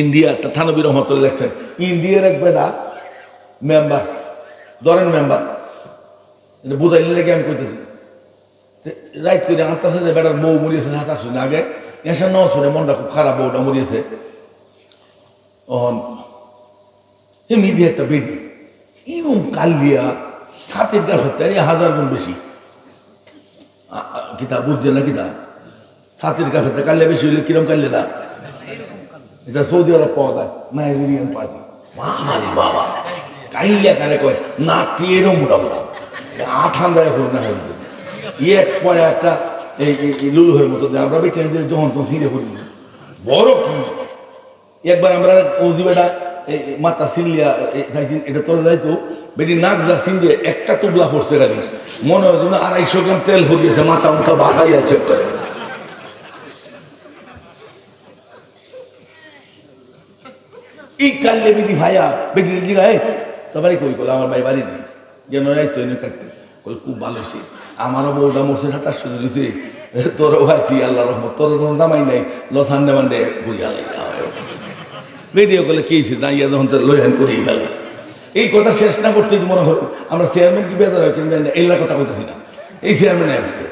India থানবির রহমতুল্লাহ লেখছেন। ইন্ডিয়ার এক বেটা মেম্বার ধরেন মেম্বার, এটা বুঝাইলে লেগে আমি কইতেছি? রাইট করে আনতেছে যে বেটার বউ মরিয়েছে, হাত শুনে আগে। এসে ন শুনে মনটা খুব খারাপ, বউটা মরিয়েছে। অহন এমনি দিয়ে একটা বেডি এরকম কালিয়া ছাতের গাছের তাই হাজার গুণ বেশি। কিতা বুঝছে না কিতা ছাতের থেকে কালিয়া বেশি হইলে কিরম কালিয়া না এটা সৌদি আরব পাওয়া যায়, নাইজেরিয়ান পার্টি। বাবা বাবা। কাইলিয়া কারে কয় না টেরও মোটামোটা আঠান দেয় হলো না হয়েছে এক পরে একটা এই এই লুলুহের মতো দেয়। আমরা বেটে যখন তখন ছিঁড়ে পড়ি। বড় কি? একবার আমরা ওজি বেটা এই মাথা সিলিয়া খাইছি এটা তোরা যাইতো বেটি নাক যা সিন দিয়ে একটা টুকলা পড়ছে খালি। মনে হয় আড়াইশো গ্রাম তেল ভরিয়েছে মাথা মুখা বাঘাই আছে করে। এই কাল্লে বেটি ভাইয়া বেটি জিগা এই তো কই কল আমার ভাই বাড়ি নেই। যেন রাইতো এনে কাটতে কল খুব ভালো হয়েছে আমারও বউটা মরছে, সাতাশ শুধু দিয়েছে তোরও ভাইছি আল্লাহ রহমত। তোর যখন জামাই নাই লস হান্ডে মান্ডে ঘুরিয়া লাগে ভিডিও করলে কি হয়েছে দাঁড়িয়ে যখন লইহান করেই গেল এই কথা শেষ না করতে মনে হলো আমরা চেয়ারম্যান কি বেদার হয় কিন্তু এলার কথা কইতেছি না। এই চেয়ারম্যান আসছে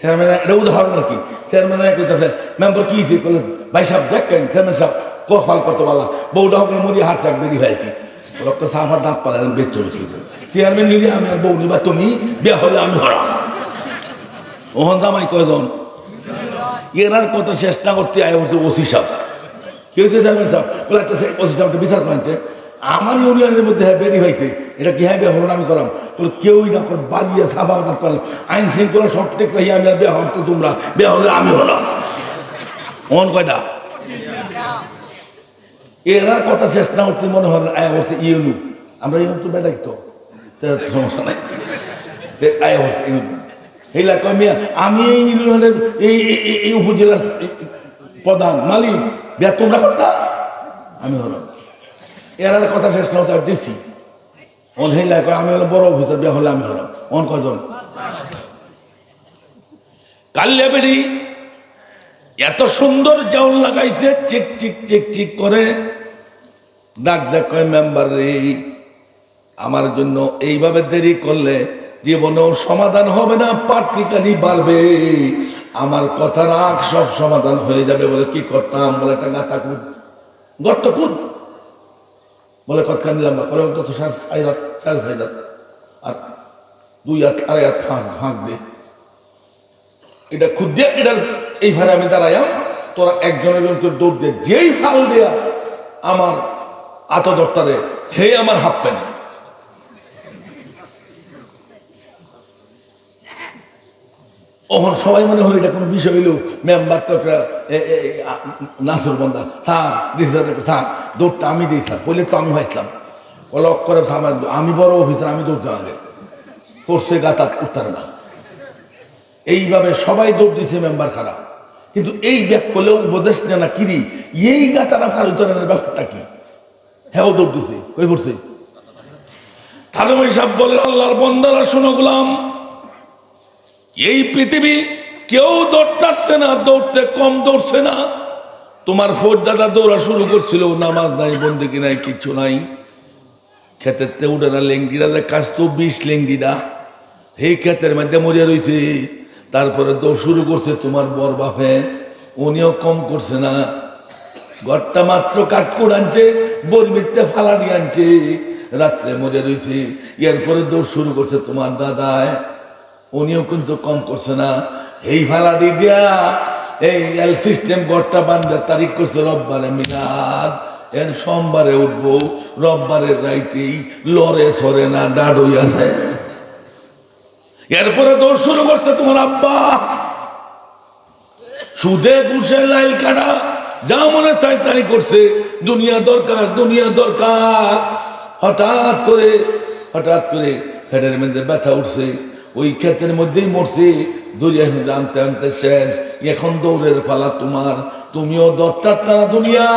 চেয়ারম্যান এটা উদাহরণ আর কি। চেয়ারম্যান কইতেছে, মেম্বার কি হয়েছে বলে ভাই সাহেব দেখেন চেয়ারম্যান সাহেব কফাল কত বলা? বউটা হকলে মরি হাত চাক বেরি হয়েছি। রক্ত সাফার দাঁত বেশ চলেছে চেয়ারম্যান নিলে আমি আর বউ নিবা তুমি, বিয়া হলে আমি হরাম ওহন জামাই কয়জন? এরার শেষ না করতে আয় হচ্ছে ওসি সাহেব। কি হয়েছে চেয়ারম্যান সাহেব? বলে একটা ওসি সাহেবটা বিচার করেছে। আমার ইউনিয়নের মধ্যে হ্যাঁ বেরি হয়েছে। এটা কি হ্যাঁ বিয়া হলো আমি করাম। বলে কেউই না কর বাজিয়ে সাফা দাঁত পারলাম আইন শৃঙ্খলা সব রাখি আমি আর বিয়া হতো তোমরা। বিয়া হলে আমি হলাম। অন কয়টা? এরার কথা শেষ না করতে মনে হয় আয়া বলছে, ইউনু। আমরা ইউনু তো বেটাই তো। সমস্যা নাই। আয়া বলছে, ইউনু। এইলা কয়, মিয়া, আমি এই ইউনিয়নের এই, এই- উপজেলার প্রধান, মালিক। বিয়া তোমরা করতা? আমি হলাম। এরার কথা শেষ না হতে আর অন হেলা কয়, আমি হলো বড় অফিসার বিয়া হলে আমি হলাম। অন কয়জন কাল্লা বেরি এত সুন্দর জাউল লাগাইছে, চিক চিক চিক চিক করে। ডাক কয়, মেম্বার রে, আমার জন্য এইভাবে দেরি করলে জীবনেও সমাধান হবে না পার্টিকালি বাড়বে। আমার কথা রাখ সব সমাধান হয়ে যাবে বলে কি করতাম? বলে, একটা গাতা কুদ গর্ত কুদ বলে কথা নিলাম না করে তো সাড়ে রাত সাড়ে রাত আর দুই হাত, আড়াই হাত ফাঁক ফাঁক দে। এটা খুদ দিয়ে এটার এই ভারে আমি দাঁড়াইয়াম। তোরা একজনের দৌড় দিয়ে যেই ফাল দেয়া আমার আত দপ্তরে, হে আমার হাফ প্যান্ট ওখন সবাই মনে হয় এটা কোনো বিষয় হইলেও মেম্বার তো একটা বন্দা। স্যার রিসার স্যার, দৌড়টা আমি দিই, স্যার, বললে তো আমি হয়েছিলাম অলক করে সামাল আমি বড় অফিসার আমি দৌড়তে আগে করছে গাতা উত্তর না। এইভাবে সবাই দৌড় দিছে, মেম্বার খারাপ কিন্তু এই ব্যাগ করলেও উপদেশ জানা কিরি, এই গাতারা খার উত্তরের ব্যাপারটা কি? হ্যাঁ দৌড় দিছে, কই করছে থানবী সাহেব বললেন আল্লাহর বন্দারা, শুনো গুলাম, এই পৃথিবী কেউ দৌড়তে না, দৌড়তে কম দৌড়ছে না। তোমার ফোর দাদা দৌড়া শুরু করছিল, নামাজ নাই বন্দিকি নাই, কিচ্ছু নাই। ক্ষেতের তে উঠে না লেঙ্গিরা কাজ তো বিষ লেঙ্গিরা। এই ক্ষেতের মধ্যে মরিয়া রয়েছে তারপরে দৌড় শুরু করছে তোমার বর বাপে, উনিও কম করছে না। ঘরটা মাত্র কাঠকুট আনছে বোর মিথ্যে ফালানি আনছে। রাত্রে মরে রয়েছে। এরপরে দৌড় শুরু করছে তোমার দাদায়। উনিও কিন্তু কম করছে না। এই ফালাডি দিয়া, এই এল সিস্টেম ঘরটা বান্ধে তারিখ করছে রববারে মিলাদ। এর সোমবারে উঠবো রববারের রাইতেই লরে সরে না, ডাডুই আছে। এরপরে দৌড় শুরু করছে তোমার আব্বা। সুদে ঘুষে লাইল কাটা যা মনে চাই তাই করছে। দুনিয়া দরকার দুনিয়া দরকার। হঠাৎ করে হঠাৎ করে ফেটের মধ্যে ব্যথা উঠছে। ওই ক্ষেতের মধ্যেই মরছে। দরিয়া আনতে আনতে শেষ। এখন দৌড়ের ফালা তোমার। তুমিও দত্তার তারা দুনিয়া।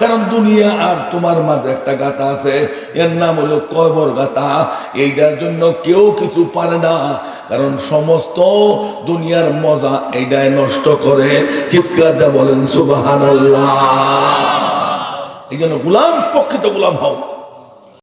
কারণ দুনিয়া আর তোমার মাঝে একটা গাথা আছে। এর নাম হলো কয়বর গাথা। এইটার জন্য কেউ কিছু পারে না। কারণ সমস্ত দুনিয়ার মজা এইটাই নষ্ট করে। চিৎকার দা বলেন সুবাহান এই জন্য গুলাম, প্রকৃত গুলাম হও।